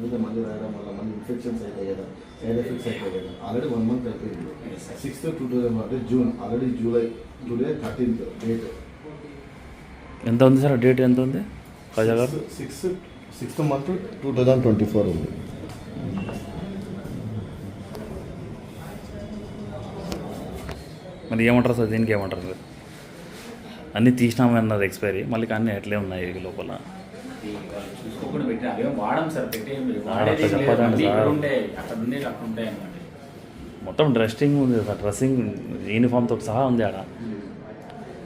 మీద మళ్ళీ రాయడం వల్ల మళ్ళీ ఇన్ఫెక్షన్స్ అవుతాయి కదా సైడ్ ఎఫెక్ట్స్ అవుతాయి కదా. ఆల్రెడీ వన్ మంత్ అయిపోయింది. సిక్స్త్ టూ థౌజండ్ అంటే June already July today thirteenth date ఎంత ఉంది సార్ డేట్ ఎంత ఉంది? Six sixth month two thousand twenty four ఉంది. మరి ఏమంటారు సార్ దీనికి ఏమంటారు? అన్నీ తీసినామన్నారు ఎక్స్పైరీ మళ్ళీ కానీ అట్లే ఉన్నాయి లోపల. చూసుకోకుండా పెట్టి అవేం వాడం సార్ పెట్టే సార్. అక్కడ ఉండే అక్కడ ఉంటాయి అన్నమాట. మొత్తం డ్రెస్సింగ్ ఉంది సార్ డ్రెస్సింగ్ యూనిఫామ్తో సహా ఉంది ఆడ.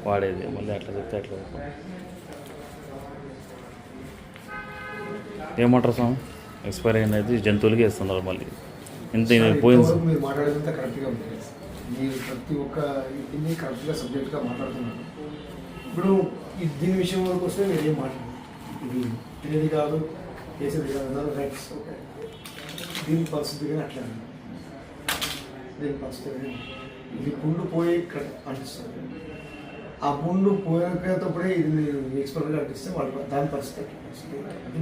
వాడేది మళ్ళీ అట్లా చెప్తే అట్లా ఏమంటారు స్వామి? ఎక్స్పైరీ అనేది జంతువులకి వేస్తున్నారు మళ్ళీ. ఇంత పోయింది ఇంతవరకు మీరు మాట్లాడేదంతా కరెక్ట్గా ఉంటుంది మీరు ప్రతి ఒక్క దీన్ని కరెక్ట్గా సబ్జెక్ట్గా మాట్లాడుతున్నారు. ఇప్పుడు ఈ దీని విషయం వరకు వస్తే మీరు ఏం మాట్లాడారు. ఇది తినేది కాదు చేసేది కాదు అన్నారు రైట్స్ ఓకే దీని పరిస్థితి కానీ అట్లా. దీని పరిస్థితి కానీ ఇది పుండు పోయి ఇక్కడ అంటిస్తుంది ఆ పుండు పోయేటప్పుడే ఇది మీరు ఎక్స్పర్ట్గా అంటిస్తే వాళ్ళ దాని పరిస్థితి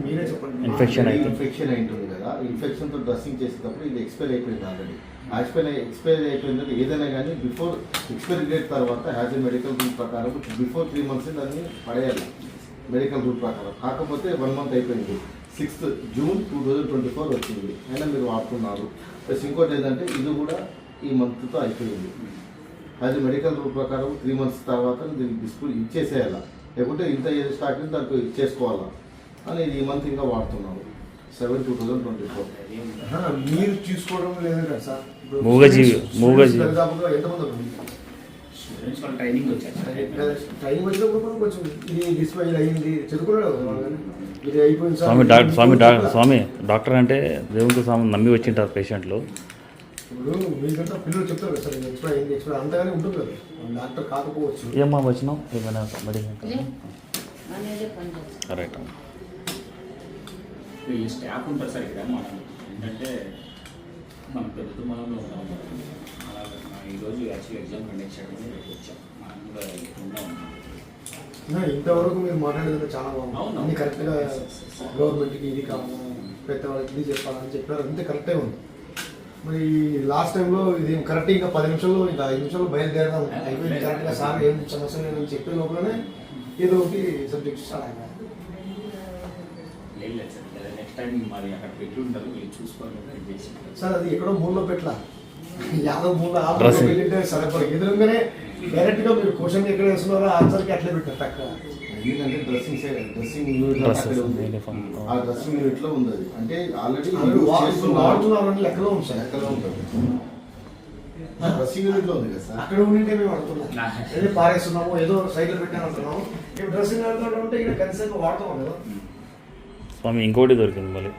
మీరే చెప్పండి. అయితే. ఇన్ఫెక్షన్ అయి ఉంటుంది కదా. ఇన్ఫెక్షన్తో డ్రెస్సింగ్ చేసేటప్పుడు ఇది ఎక్స్పైర్ అయిపోయింది ఆల్రెడీ ఎక్స్పైర్ ఎక్స్పైర్ అయిపోయిందంటే ఏదైనా కానీ బిఫోర్ ఎక్స్పైరీ డేట్ తర్వాత హ్యాజ్ ఎ మెడికల్ రూల్ ప్రకారం బిఫోర్ త్రీ మంత్స్ దాన్ని పడేయాలి. మెడికల్ రూల్ ప్రకారం. కాకపోతే వన్ మంత్ అయిపోయింది. Sixth June two thousand twenty four వచ్చింది. అయినా మీరు వాడుతున్నారు. ప్లస్ ఇంకోటి ఏంటంటే ఇది కూడా ఈ మంత్తో అయిపోయింది. అది మెడికల్ రూల్ ప్రకారం త్రీ మంత్స్ తర్వాత దీనికి డిస్ప్యూట్ ఇచ్చేసేయాలా? లేకుంటే ఇంత స్టాక్ దాంట్లో ఇచ్చేసుకోవాలా? అని ఇది ఈ మంత్ ఇంకా వాడుతున్నాము seven two thousand twenty four. మీరు చూసుకోవడం లేదు కదా సార్ మూగజీవి, మూగజీవి. ఎంతమంది స్టూడెంట్స్ వాళ్ళ ట్రైనింగ్ వచ్చారు. టైం వచ్చినప్పుడు కొంచెం ఇది డిస్ప్లే ఇది అయింది చదువుకున్నాడు. ఇది అయిపోయింది Swami doctor Swami doctor Swami doctor అంటే దేవునికి స్వామి నమ్మి వచ్చింటారు పేషెంట్లు. ఇప్పుడు పిల్లలు చెప్తారు కదా సార్ అయింది అంతగానే ఉంటుంది కదా. డాక్టర్ కాకపోవచ్చు. ఏమ్మా వచ్చినావు ఏమైనా ఈ స్టాఫ్ ఉంటారు సార్ ఇక్కడ మనం ఏంటంటే మనం పెద్ద మనం ఈరోజు యాక్చువల్ ఎగ్జామ్ కండక్ట్ రేపు వచ్చాం. మనం కూడా ఇక్కడ ఉన్నాం. ఇంతవరకు మీరు మాట్లాడేది చాలా బాగుంది. అన్ని కరెక్ట్గా గవర్నమెంట్కి ఇది కావాలి పెద్దవాళ్ళకి ఇది చెప్పాలని చెప్పారు అంతే కరెక్టే ఉంది. మరి లాస్ట్ టైంలో ఇది కరెక్ట్ ఇంకా పది నిమిషాల్లో ఇంకా ఐదు నిమిషాల్లో బయలుదేరదాం. అయిపోయింది కరెక్ట్గా సార్ ఏం సమస్య లేదని చెప్పే లోపలనే ఏదో ఒకటి సబ్జెక్ట్ స్టార్ట్ లేదు సార్. నెక్స్ట్ టైం మరి అక్కడ పెట్టి ఉంటారు. మీరు చూసుకొని ఇది చేసి సార్ అది ఎక్కడో మూలలో పెట్టలా. యాదవ్ మూల. ఎదురుగానే మీరు క్వశ్చన్ ఎక్కడ వేస్తున్నారో ఆన్సర్కి అట్లే పెట్టారు ఎందుకంటే డ్రెస్సింగ్ డ్రెస్సింగ్. ఆ డ్రెస్సింగ్ ఉంది అది. అంటే ఆల్రెడీ వాడుతున్నారని లెక్కలో ఉంది సార్. ఎక్కడ ఉంటుంది. డ్రెస్సింగ్ యూనిట్లో ఉంది కదా సార్. అక్కడ ఉండింటే మేము అడుగుతున్నాం ఏదో పారేస్తున్నాము ఏదో సైకిల్ పెట్టాను అంటున్నాము. ఇప్పుడు డ్రెస్సింగ్ ఉంటే ఇక్కడ కనీసం వాడతాం కదా. స్వామి ఇంకోటి దొరికింది మళ్ళీ.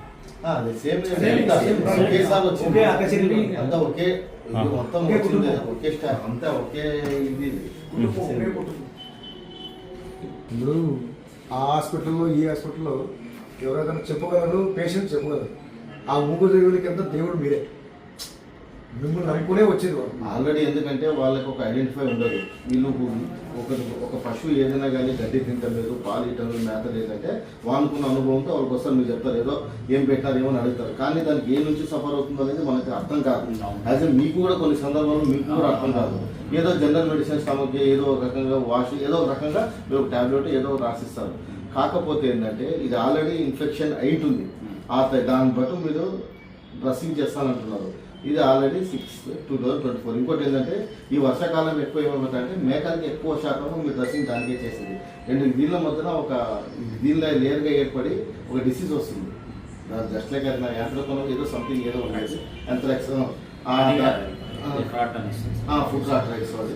అంతా ఒకే. మొత్తం ఒకే వచ్చింది అంతా ఒకే ఇది. ఇప్పుడు ఆ హాస్పిటల్లో ఈ హాస్పిటల్లో ఎవరైనా చెప్పగలరు పేషెంట్ చెప్పగలరు. ఆ ముగ్గురు దేవుడికి అంతా దేవుడు మీరే. మిమ్మల్ని నమ్ముకునే వచ్చేది ఆల్రెడీ ఎందుకంటే వాళ్ళకి ఒక ఐడెంటిఫై ఉండదు. వీళ్ళు ఒక ఒక పశువు ఏదైనా కానీ గడ్డి తింటలేదు పాలు ఇవ్వలేదు మేత లేదంటే వాళ్ళకున్న అనుభవంతో వాళ్ళకి వస్తారు మీరు చెప్తారు. ఏదో ఏం పెట్టారు ఏమో అని అడుగుతారు. కానీ దానికి ఏ నుంచి సఫర్ అవుతుందో అనేది మనకి అర్థం కాదు. యాజ్ మీకు కూడా కొన్ని సందర్భాల్లో మీకు కూడా అర్థం కాదు. ఏదో జనరల్ మెడిసిన్ స్టమక్ ఏదో ఒక రకంగా వాష్ ఏదో ఒక రకంగా మీరు టాబ్లెట్ ఏదో రాసిస్తారు. కాకపోతే ఏంటంటే ఇది ఆల్రెడీ ఇన్ఫెక్షన్ అయింటుంది ఆ దాన్ని బట్టి మీరు డ్రెస్సింగ్ చేస్తానంటున్నారు. ఇది already six two thousand twenty four ఇంకోటి ఏంటంటే ఈ వర్షాకాలం ఎక్కువ ఏమవుతుందంటే మేకలకి ఎక్కువ శాతం మీ డ్రెస్సింగ్ దానికే చేసింది. అండ్ దీనిలో మధ్యన ఒక దీనిలో లేయర్గా ఏర్పడి ఒక డిసీజ్ వస్తుంది. జస్ట్ లైక్ అది యాంత్రకోణం ఏదో సంథింగ్ ఏదో ఉండేది. వస్తుంది ఫుడ్ ఆర్థరైటిస్ అది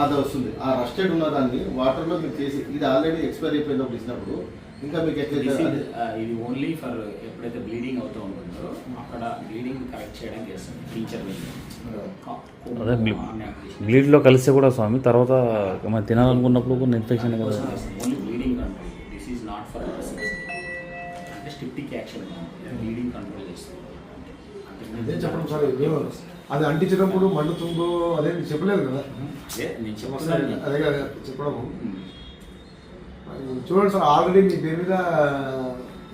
అది వస్తుంది. ఆ రస్టెడ్ ఉన్న దాన్ని వాటర్లో మీరు చేసి ఇది ఆల్రెడీ ఎక్స్పైర్ అయిపోయినప్పుడు ఇచ్చినప్పుడు ఇంకా మీకు uh, ఇది ఓన్లీ ఫర్ ఎప్పుడైతే బ్లీడింగ్ అవుతూ ఉంటుందో అక్కడ బ్లీడింగ్ కరెక్ట్ చేయడానికి చేస్తుంది టీచర్ అదే బ్లీడ్లో కలిస్తే కూడా స్వామి తర్వాత మనం తినాలనుకున్నప్పుడు కొన్ని ఇన్ఫెక్షన్ కదా only bleeding control this is not for అంటే స్టిప్టిక్ యాక్షన్ బ్లీడింగ్ కంట్రోల్ చేస్తుంది అదే చెప్పడం సార్ అది అంటించినప్పుడు మండుతుందో అదే చెప్పలేదు కదా. అదే నేను చెప్తున్నాను. అదే చెప్పడము. అది చూడండి సార్ ఆల్రెడీ మీ పేరు మీద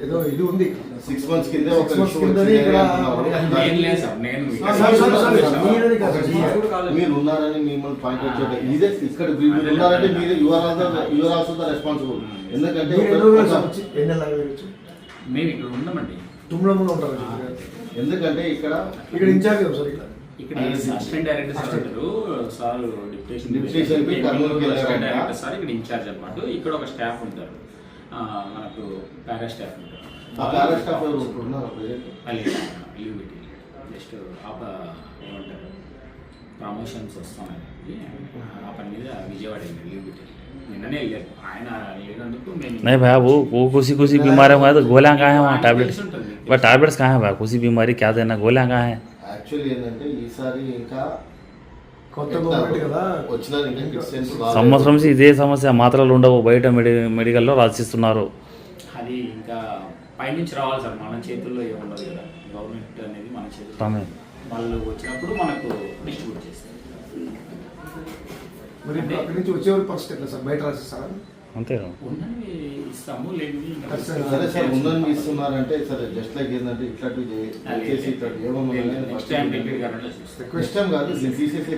ఏదో ఇది ఉంది. సిక్స్ మంత్స్ కింద వచ్చింది మీరే. ఉన్నారని మిమ్మల్ని పాయింట్ అవుట్ చేయడం ఇదే ఇక్కడ మీరు ఉన్నారంటే మీరు your also your also the responsible ఎందుకంటే మేము ఇక్కడ ఉన్నామండి తుమ్మలంలో ఉంటారు ఎందుకంటే ఇక్కడ ఇక్కడ ఇన్ఛార్జ్ సార్ ఇక్కడ? ఇక్కడ అసిస్టెంట్ డైరెక్టర్ సార్ ఉంటారు సార్ డిప్యూటేషన్ Deputation కి కర్నూలుకి వెళ్ళారంట. అసిస్టెంట్ డైరెక్టర్ సార్ ఇక్కడ ఇన్ఛార్జ్ అన్నమాట ఇక్కడ ఒక స్టాఫ్ ఉంటారు ఆ, మనకు పారా స్టాఫ్ ఉంటారు ఆ పారాస్టాఫ్ ఎవరు ఇప్పుడు ఉన్నారు present? వాళ్ళు లీవ్ పెట్టి జస్ట్ ఆప ఏమంటారు ప్రమోషన్స్ వస్తామని ఆ పని మీద విజయవాడ వెళ్ళి లీవ్ పెట్టి నిన్ననే వెళ్ళారు ఆయన లేనందుకు మేము नहीं भैया वो वो कुछ कुछ बीमारियों का है तो गोलियां कहाँ हैं वहाँ टैबलेट्स वह टैबलेट्स कहाँ हैं भैया कुछ बीमारी क्या देना गोलियां कहाँ हैं యాక్చువల్లీ ఏంటంటే ఈసారి ఇంకా కొత్త గవర్నమెంట్ కదా. వచ్చిన ఇంకా కిట్ సెన్స్ రాలేదు. సంవత్సరం ఇదే సమస్య మాత్రలు ఉండవు. బయట మెడి మెడికల్లో రాసిస్తున్నారు. అది ఇంకా పైనుంచి రావాలి సార్. మన చేతుల్లో ఏముండదు కదా. గవర్నమెంట్ అనేది మన చేతుల్లో. తమే వాళ్ళు వచ్చినప్పుడు మనకు డిస్ట్రిబ్యూట్ చేస్తారు. మరి అక్కడి నుంచి వచ్చేవారు పరిస్థితి ఎట్లా సార్? బయట రాసిస్తారా? అంతే ఉన్నవి ఇస్తాము లేదు ఇంకా సరే, సరే ఇస్తున్నారంటే సరే జస్ట్ లైక్ ఏంటంటే ఇట్లాంటివి చేసి ఇట్లాంటి కాదు తీసేసి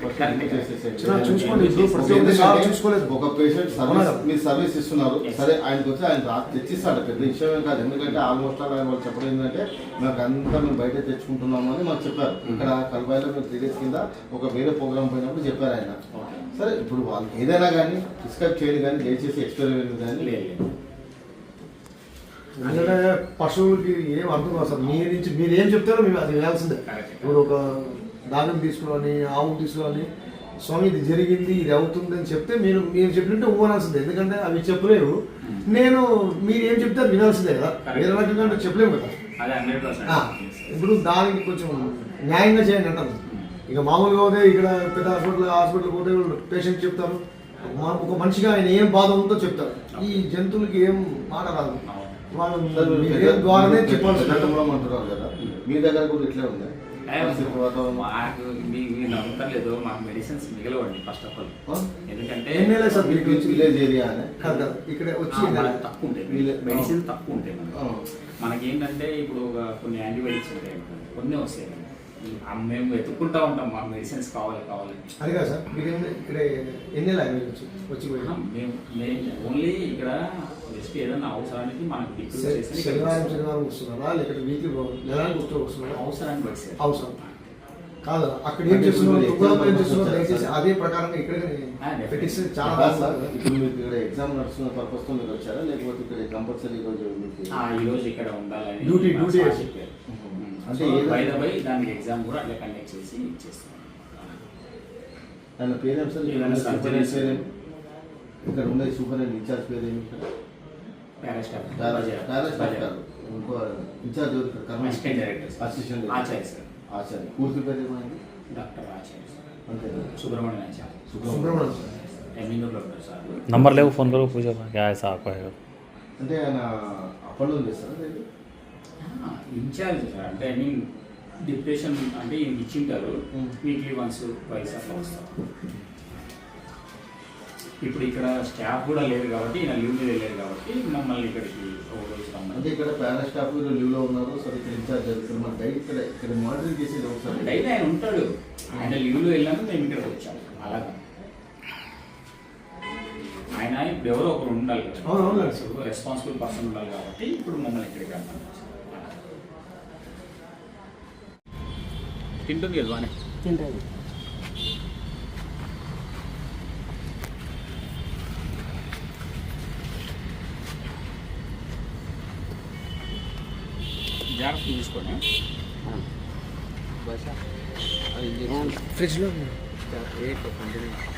చూసుకోలేదు. ఒక పేషెంట్ సర్వీస్? మీరు సర్వీస్ ఇస్తున్నారు. సరే ఆయనకు వచ్చి ఆయన తెచ్చిస్తాడు. పెద్ద విషయం ఏం కాదు. ఎందుకంటే ఆల్మోస్ట్ ఆల్ ఆయన వాళ్ళు చెప్పడం ఏంటంటే మాకు అంతా మేము బయట తెచ్చుకుంటున్నాము అని మాకు చెప్పారు. ఇక్కడ కల్బాయిలో మేము త్రీ డేస్ కింద ఒక వేరే ప్రోగ్రామ్ పోయినప్పుడు చెప్పారు ఆయన. ఓకే సరే ఇప్పుడు వాళ్ళు ఏదైనా కానీ డిస్కస్ చేయండి కానీ దయచేసి ఎక్స్పెరిమెంట్ కానీ లేదు. ఎందుకంటే పశువులకి ఏం అర్థం కాదు సార్. మీ నుంచి మీరు ఏం చెప్తారో మేము అది వేయాల్సిందే Correct. ఇప్పుడు ఒక దానం తీసుకుని ఆవు తీసుకుని స్వామి ఇది జరిగింది ఇది అవుతుంది అని చెప్తే మీరు మీరు చెప్పినట్టే ఊనాల్సిందే ఎందుకంటే అవి చెప్పలేవు. నేను మీరు ఏం చెప్తే అది వినాల్సిందే కదా. వేరే రకంగా అంటే చెప్పలేము కదా. ఇప్పుడు దానికి కొంచెం న్యాయంగా చేయండి అంటారు. ఇక మామూలుగా పోతే ఇక్కడ పెద్ద హాస్పిటల్ హాస్పిటల్ పోతే పేషెంట్ చెప్తారు. మా- ఒక మనిషిగా ఆయన ఏం బాధ ఉందో చెప్తారు. ఈ జంతువులకి ఏం మాట రాదు. వాళ్ళు ద్వారానే చెప్పాల్సి అంటున్నారు కదా. మీ దగ్గర కూడా ఇట్లే ఉంది? మాకు మీరు నమ్ముతలేదు మాకు మెడిసిన్స్ మిగలవండి ఫస్ట్ ఆఫ్ ఆల్? ఎందుకంటే విలేజ్ ఏరియా ఇక్కడ వచ్చి తక్కువ ఉంటాయి. మెడిసిన్ తక్కువ ఉంటాయి మనకి. మనకేంటంటే ఇప్పుడు ఒక కొన్ని యాంటీబయాటిక్స్ ఉంటాయి. కొన్ని వస్తాయి. మేము వెతుక్కుంటా ఉంటాం మాకు మెడిసిన్స్ కావాలి కావాలని అది కాదు సార్ మీరు ఇక్కడ ఎన్ని వచ్చి వచ్చి మేము మేము ఓన్లీ ఇక్కడ జస్ట్ ఏదైనా అవసరానికి మనకు శనివారం శనివారం వస్తున్నారా లేకపోతే వీక్లీ నెలలకు వస్తూ వస్తున్నారా అవసరాన్ని బట్టి సార్. అవసరం కాదు అక్కడ ఏం చేస్తున్నారు దయచేసి. అదే ప్రకారంగా ఇక్కడ. పెట్టిస్తే చాలా సార్, ఇప్పుడు మీకు ఇక్కడ ఎగ్జామ్ నడుస్తున్న పర్పస్తో మీరు వచ్చారా లేకపోతే ఇక్కడ కంపల్సరీ ఈరోజు మీకు ఆ, ఈ రోజు ఇక్కడ ఉండాలని మా duty సార్ చేసి. చెప్పారు. అంటే బై దానికి? ఎగ్జామ్ కూడా అట్లా కండక్ట్ చేసి ఇచ్చేస్తాం. ఆయన పేరేం సార్? సర్జరీ ఇక్కడ ఉండేది సూపర్ అండ్ ఇన్ఛార్జ్ పేరేమి ఇక్కడ ఇంకో incharge assistant director assistant Acharya sir. Acharya పూర్తి పేరు ఏమైంది? Doctor Acharya sir. అంతే సుబ్రహ్మణ్యం ఆచార్య సుబ్రహ్మణ్యం సార్. నంబర్ లేవు ఫోన్లో పూజ. సార్ అంటే ఆయన అప్పట్లో చేస్తారా ఇన్ఛార్జ్ అంటే ఐ మీన్ డిప్రెషన్ అంటే ఈయన ఇచ్చింటారు. వీక్లీ వన్స్ వైస్ అట్లా వస్తాం. ఇప్పుడు ఇక్కడ స్టాఫ్ కూడా లేదు కాబట్టి ఈయన లీవ్ మీద వెళ్ళారు కాబట్టి మమ్మల్ని ఇక్కడికి ఒక రోజు అంటే ఇక్కడ పారాస్టాఫ్ లీవ్లో ఉన్నారు సరే ఇక్కడ ఇన్ఛార్జ్ ఇక్కడ మన డైట్ ఇక్కడ ఇక్కడ మానిటరింగ్ చేసేది ఎవరు సార్? డైలీ ఆయన ఉంటాడు. ఆయన లీవ్లో వెళ్ళాను మేము ఇక్కడికి వచ్చాము అలాగా. ఆయన ఇప్పుడు ఎవరో ఒకరు ఉండాలి. రెస్పాన్సిబుల్ పర్సన్ ఉండాలి కాబట్టి ఇప్పుడు మమ్మల్ని ఇక్కడికి రమ్మని తింటుంది కదా బాగానే తింటుంది జాగ్రత్త తీసుకోండి ఫ్రిడ్జ్లో और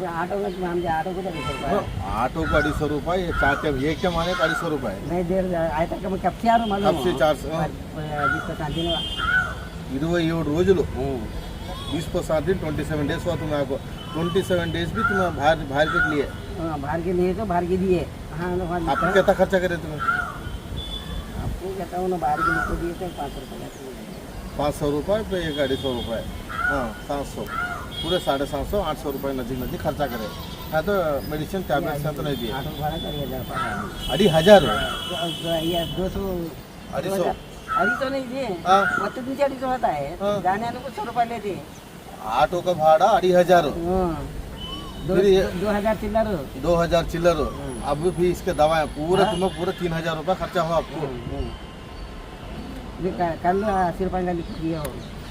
अब ऑटो में हम जो ऑटो को तो नहीं करता है। ऑटो को अढ़ी सौ रुपये ये चार के एक के माने अढ़ी सौ रुपये नहीं देर आया था कब कब से आ रहा मालूम कब से चार सौ? जिसको शांति ने ఇరవై ఏడు రోజులు बीस पर सात दिन ट्वेंटी सेवन डेज हुआ तुम्हें आपको ट्वेंटी सेवन डेज भी तुम्हें बाहर बाहर के लिए हाँ, बाहर के लिए तो बाहर के दिए हाँ ना बाहर आपको के- कितना खर्चा करे तुम्हें आपको कहता हूँ ना बाहर के लिए तो दिए थे पाँच रुपये का। पाँच सौ रुपये पे एक अढ़ी सौ रुपये हाँ सात सौ पूरे साढ़े सात सौ आठ सौ रुपये नज़दीक नज़दीक खर्चा करे। हाँ तो मेडिसिन टैबलेट દે तो नहीं दिए। अरे हज़ार? ऑटो हाँ। हाँ। का भाड़ा अड़ी हज़ार। दो, हज़ार चिल्लर। दो हज़ार चिल्लर। अब भी इसके दवाएँ पूरे तुम्हें पूरे तीन हज़ार रुपया खर्चा हुआ आपको कल सिर्फ़ अस्सी रुपये लिख दिया। हो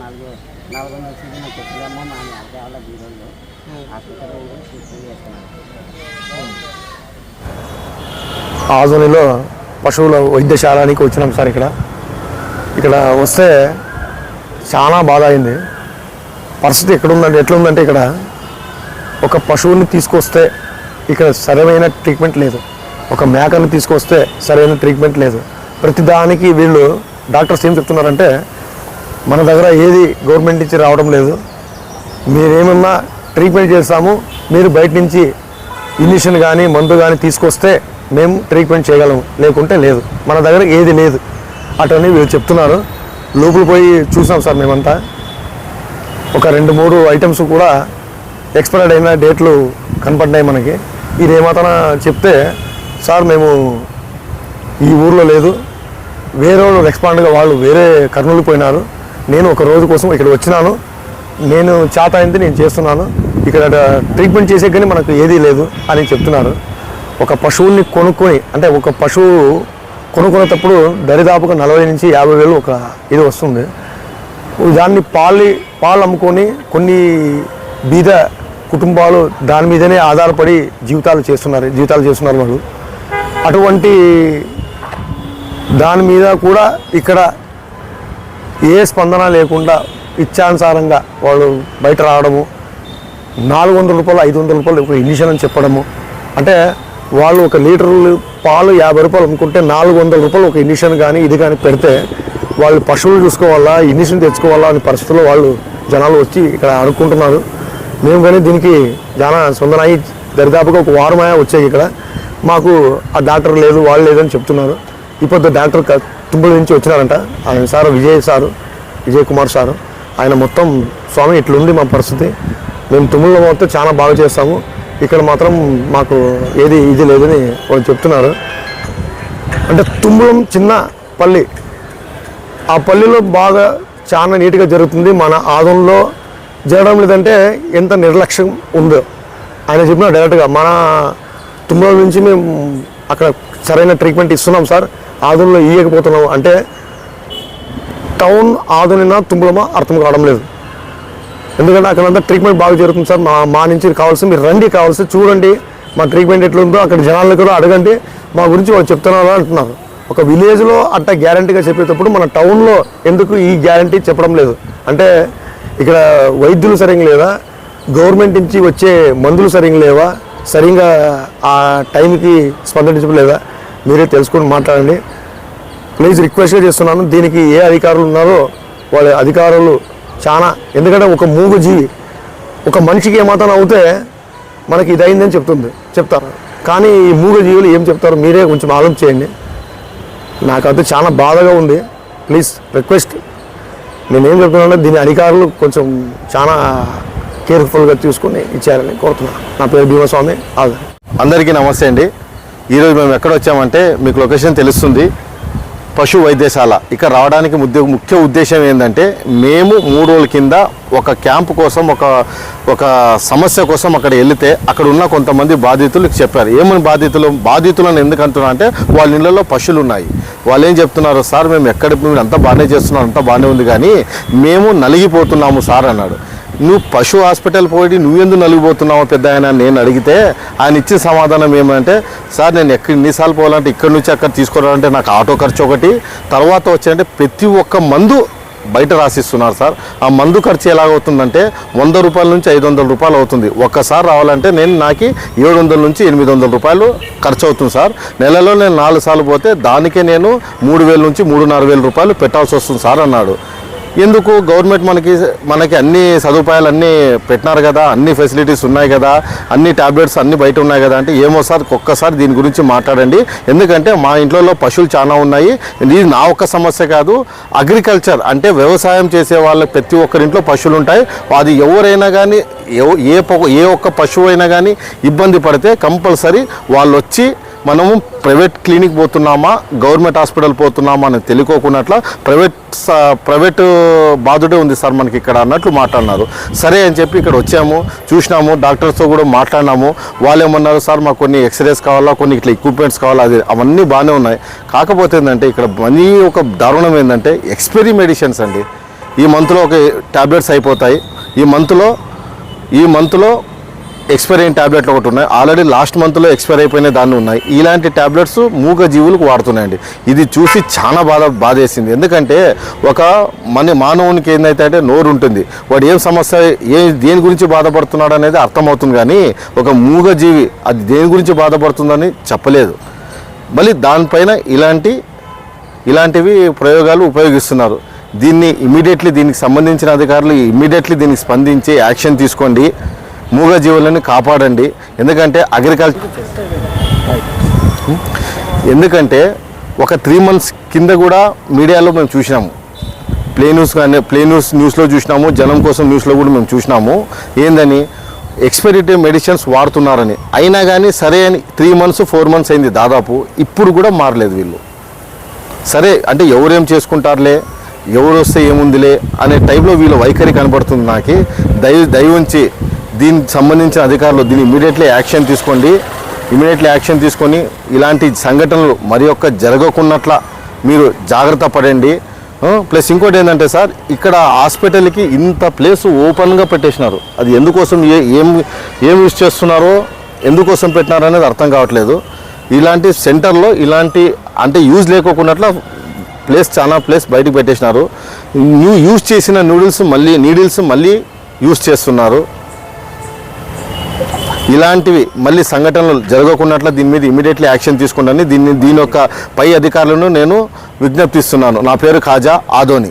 నాలుగు నాలుగు వందల సీజన్ చెప్పలేమో మా నాలుగు వాళ్ళ జీరోలు హాస్పిటల్ తీసుకుని ఆధునిలో పశువుల వైద్యశాలానికి వచ్చినాం సార్ ఇక్కడ. ఇక్కడ వస్తే చాలా బాధ అయింది. పరిస్థితి ఎక్కడుందంటే ఎట్లుందంటే ఇక్కడ ఒక పశువుని తీసుకొస్తే ఇక్కడ సరైన ట్రీట్మెంట్ లేదు. ఒక మేకను తీసుకొస్తే సరైన ట్రీట్మెంట్ లేదు. ప్రతిదానికి వీళ్ళు డాక్టర్స్ ఏం చెప్తున్నారంటే మన దగ్గర ఏది గవర్నమెంట్ నుంచి రావడం లేదు. మీరేమన్నా ట్రీట్మెంట్ చేస్తాము మీరు బయట నుంచి ఇంజక్షన్ కానీ మందు కానీ తీసుకొస్తే మేము ట్రీట్మెంట్ చేయగలము లేకుంటే లేదు. మన దగ్గర ఏది లేదు. అటని వీళ్ళు చెప్తున్నారు. లోపల పోయి చూసాం సార్ మేమంతా. ఒక రెండు మూడు ఐటమ్స్ కూడా ఎక్స్పైర్డ్ అయిన డేట్లు కనపడ్డాయి మనకి. ఇది ఏమాత్రం చెప్తే సార్ మేము ఈ ఊర్లో లేదు. వేరే వాళ్ళు రెస్పాండ్గా వాళ్ళు వేరే కర్నూలు పోయినారు. నేను ఒక రోజు కోసం ఇక్కడ వచ్చినాను. నేను చేత అయింది నేను చేస్తున్నాను. ఇక్కడ ట్రీట్మెంట్ చేసే కానీ మనకు ఏదీ లేదు అని చెప్తున్నారు. ఒక పశువుల్ని కొనుక్కొని అంటే ఒక పశువు కొనుక్కునేటప్పుడు దరిదాపుగా నలభై నుంచి యాభై వేలు ఒక ఇది వస్తుంది. దాన్ని పాలు పాలు అమ్ముకొని కొన్ని బీద కుటుంబాలు దాని మీదనే ఆధారపడి జీవితాలు చేస్తున్నారు జీవితాలు చేస్తున్నారు వాళ్ళు. అటువంటి దాని మీద కూడా ఇక్కడ ఏ స్పందన లేకుండా ఇచ్చానుసారంగా వాళ్ళు బయట రావడము నాలుగు వందల రూపాయలు ఐదు వందల రూపాయలు ఒక అని చెప్పడము. అంటే వాళ్ళు ఒక లీటర్లు పాలు యాభై రూపాయలు అమ్ముకుంటే నాలుగు వందల రూపాయలు ఒక ఇండిషన్ కానీ ఇది కానీ పెడితే వాళ్ళు పశువులు చూసుకోవాలా ఇండిషన్ తెచ్చుకోవాలా అనే పరిస్థితుల్లో వాళ్ళు జనాలు వచ్చి ఇక్కడ అనుకుంటున్నారు. మేము కానీ దీనికి చాలా సొందనాయి దరిదాపుగా ఒక వారమాయ వచ్చాయి ఇక్కడ. మాకు ఆ డాక్టర్ లేదు వాళ్ళు లేదని చెప్తున్నారు. ఇప్పుడు డాక్టర్ క- నుంచి వచ్చినారంట ఆయన sir Vijay sir Vijay Kumar sir. ఆయన మొత్తం స్వామి ఇట్లుంది మా పరిస్థితి. మేము తుమ్ముల్లో మొత్తం చాలా బాగా చేస్తాము. ఇక్కడ మాత్రం మాకు ఏది ఇది లేదని వాళ్ళు చెప్తున్నారు. అంటే తుమ్ములం చిన్న పల్లి. ఆ పల్లిలో బాగా చాలా నీట్గా జరుగుతుంది. మన ఆదంలో జరగడం లేదంటే ఎంత నిర్లక్ష్యం ఉందో. ఆయన చెప్పిన డైరెక్ట్గా మన తుమ్మల నుంచి మేము అక్కడ సరైన ట్రీట్మెంట్ ఇస్తున్నాం సార్. ఆదంలో ఇయ్యకపోతున్నాం అంటే టౌన్ ఆదునినా తుంబులమా అర్థం కావడం లేదు. ఎందుకంటే అక్కడంతా ట్రీట్మెంట్ బాగా జరుగుతుంది సార్. మా మా నుంచి కావాల్సి మీరు రండి కావాల్సి చూడండి. మా ట్రీట్మెంట్ ఎట్లుందో అక్కడ జనాలను కూడా అడగండి. మా గురించి వాళ్ళు చెప్తున్నారు అంటున్నారు. ఒక విలేజ్లో అట్ట గ్యారంటీగా చెప్పేటప్పుడు మన టౌన్లో ఎందుకు ఈ గ్యారంటీ చెప్పడం లేదు? అంటే ఇక్కడ వైద్యులు సరిగ్గా లేదా గవర్నమెంట్ నుంచి వచ్చే మందులు సరిగ్గా లేవా? సరిగ్గా ఆ టైంకి స్పందించడం లేదా? మీరే తెలుసుకొని మాట్లాడండి. ప్లీజ్ రిక్వెస్ట్గా చేస్తున్నాను. దీనికి ఏ అధికారులు ఉన్నారో వాళ్ళ అధికారులు చాలా ఎందుకంటే ఒక మూగు జీవి ఒక మనిషికి ఏమాత్రం అవుతే మనకి ఇది అయిందని చెప్తుంది చెప్తారు. కానీ ఈ మూగ జీవులు ఏం చెప్తారో మీరే కొంచెం ఆలోచన చేయండి. నాకైతే చాలా బాధగా ఉంది. ప్లీజ్ రిక్వెస్ట్ నేనేం చెప్తున్నానంటే దీని అధికారులు కొంచెం చాలా కేర్ఫుల్గా చూసుకొని ఇచ్చారని కోరుతున్నాను. నా పేరు భీమస్వామి. అందరికీ నమస్తే అండి. ఈరోజు మేము ఎక్కడ వచ్చామంటే మీకు లొకేషన్ తెలుస్తుంది. పశు వైద్యశాల. ఇక్కడ రావడానికి ముద్ద ముఖ్య ఉద్దేశం ఏంటంటే మేము మూడు రోజుల కింద ఒక క్యాంప్ కోసం ఒక ఒక సమస్య కోసం అక్కడ వెళితే అక్కడ ఉన్న కొంతమంది బాధితులు చెప్పారు. ఏమని బాధితులు? బాధితులను ఎందుకు అంటున్నా అంటే వాళ్ళ ఇళ్ళలో పశువులు ఉన్నాయి. వాళ్ళు ఏం చెప్తున్నారు? సార్ మేము ఎక్కడ మేము అంతా బాగానే చేస్తున్నాం అంతా బాగానే ఉంది కానీ మేము నలిగిపోతున్నాము సార్ అన్నాడు. నువ్వు పశు హాస్పిటల్ పోయి నువ్వెందుకు నలిగిపోతున్నావు పెద్ద ఆయన నేను అడిగితే ఆయన ఇచ్చిన సమాధానం ఏమంటే సార్ నేను ఎక్కడ ఎన్నిసార్లు పోవాలంటే ఇక్కడి నుంచి అక్కడ తీసుకురావాలంటే నాకు ఆటో ఖర్చు ఒకటి తర్వాత వచ్చాయంటే ప్రతి ఒక్క మందు బయట రాసిస్తున్నారు సార్. ఆ మందు ఖర్చు ఎలాగవుతుందంటే వంద రూపాయల నుంచి ఐదు వందల రూపాయలు అవుతుంది. ఒక్కసారి రావాలంటే నేను నాకు ఏడు వందల నుంచి ఎనిమిది వందల రూపాయలు ఖర్చు అవుతుంది సార్. నెలలో నేను నాలుగు సార్లు పోతే దానికే నేను మూడు వేల నుంచి మూడున్నర వేల రూపాయలు పెట్టాల్సి వస్తుంది సార్ అన్నాడు. ఎందుకు గవర్నమెంట్ మనకి మనకి అన్ని సదుపాయాలు అన్నీ పెట్టినారు కదా అన్ని ఫెసిలిటీస్ ఉన్నాయి కదా అన్ని టాబ్లెట్స్ అన్ని బయట ఉన్నాయి కదా అంటే ఏమో సార్ ఒక్కసారి దీని గురించి మాట్లాడండి. ఎందుకంటే మా ఇంట్లో పశువులు చాలా ఉన్నాయి. ఇది నా ఒక్క సమస్య కాదు. అగ్రికల్చర్ అంటే వ్యవసాయం చేసే వాళ్ళ ప్రతి ఒక్కరింట్లో పశువులు ఉంటాయి. అది ఎవరైనా కానీ ఏ ఏ ఒక్క పశువు అయినా కానీ ఇబ్బంది పడితే కంపల్సరీ వాళ్ళు వచ్చి మనము ప్రైవేట్ క్లినిక్ పోతున్నామా గవర్నమెంట్ హాస్పిటల్ పోతున్నామా అని తెలుకోకున్నట్ల ప్రైవేట్ స- ప్రైవేట్ బాధుడే ఉంది సార్ మనకి ఇక్కడ అన్నట్లు మాట్లాడినారు. సరే అని చెప్పి ఇక్కడ వచ్చాము చూసినాము డాక్టర్స్తో కూడా మాట్లాడినాము. వాళ్ళు ఏమన్నారు సార్ మాకు కొన్ని ఎక్స్రేస్ కావాలా కొన్ని ఇట్లా ఎక్విప్మెంట్స్ కావాలా అది అవన్నీ బాగానే ఉన్నాయి. కాకపోతే ఏంటంటే ఇక్కడ మనీ ఒక దారుణం ఏంటంటే ఎక్స్పైరీ మెడిసిన్స్ అండి. ఈ మంత్లో ఒక టాబ్లెట్స్ అయిపోతాయి. ఈ మంత్లో ఈ మంత్లో ఎక్స్పైర్ అయిన ట్యాబ్లెట్లు ఒకటి ఉన్నాయి. ఆల్రెడీ లాస్ట్ మంత్లో ఎక్స్పైర్ అయిపోయిన దాన్ని ఉన్నాయి. ఇలాంటి ట్యాబ్లెట్స్ మూగ జీవులకు వాడుతున్నాయండి. ఇది చూసి చాలా బాధ బాధేసింది ఎందుకంటే ఒక మన మానవునికి ఏందైతే అంటే నోరు ఉంటుంది వాడు ఏం సమస్య ఏ దేని గురించి బాధపడుతున్నాడు అనేది అర్థమవుతుంది కానీ ఒక మూగ జీవి అది దేని గురించి బాధపడుతుందని చెప్పలేదు. మళ్ళీ దానిపైన ఇలాంటి ఇలాంటివి ప్రయోగాలు ఉపయోగిస్తున్నారు. దీన్ని ఇమీడియట్లీ దీనికి సంబంధించిన అధికారులు ఇమీడియట్లీ దీనికి స్పందించి యాక్షన్ తీసుకోండి. మూగ జీవులను కాపాడండి. ఎందుకంటే అగ్రికల్చర్ ఎందుకంటే ఒక త్రీ మంత్స్ కింద కూడా మీడియాలో మేము చూసినాము. ప్లే న్యూస్ కానీ ప్లే న్యూస్ న్యూస్లో చూసినాము. జనం కోసం న్యూస్లో కూడా మేము చూసినాము. ఏందని? ఎక్స్పెరిటివ్ మెడిసిన్స్ వాడుతున్నారని. అయినా కానీ సరే అని త్రీ మంత్స్ ఫోర్ మంత్స్ అయింది దాదాపు. ఇప్పుడు కూడా మారలేదు వీళ్ళు. సరే అంటే ఎవరేం చేసుకుంటారులే? ఎవరు వస్తే ఏముందిలే? అనే టైంలో వీళ్ళ వైఖరి కనబడుతుంది నాకు. దయ దయ ఉంచి దీనికి సంబంధించిన అధికారులు దీన్ని ఇమీడియట్లీ యాక్షన్ తీసుకోండి. ఇమీడియట్లీ యాక్షన్ తీసుకొని ఇలాంటి సంఘటనలు మరి ఒక్క జరగకున్నట్ల మీరు జాగ్రత్త పడండి. ప్లస్ ఇంకోటి ఏంటంటే సార్ ఇక్కడ హాస్పిటల్కి ఇంత ప్లేస్ ఓపెన్గా పెట్టేసినారు. అది ఎందుకోసం ఏ ఏం ఏం యూజ్ చేస్తున్నారో ఎందుకోసం పెట్టినారనేది అర్థం కావట్లేదు. ఇలాంటి సెంటర్లో ఇలాంటి అంటే యూజ్ లేకోకున్నట్ల ప్లేస్ చాలా ప్లేస్ బయటకు పెట్టేసినారు. న్యూ యూజ్ చేసిన నూడిల్స్ మళ్ళీ నీడిల్స్ మళ్ళీ యూజ్ చేస్తున్నారు. ఇలాంటివి మళ్ళీ సంఘటనలు జరగకున్నట్లు దీని మీద ఇమీడియట్లీ యాక్షన్ తీసుకుంటాను దీన్ని దీని యొక్క పై అధికారులను నేను విజ్ఞప్తిస్తున్నాను. నా పేరు Khaja Adoni.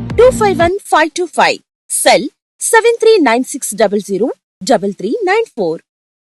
two five one five two five cell seven three nine six double zero double three nine four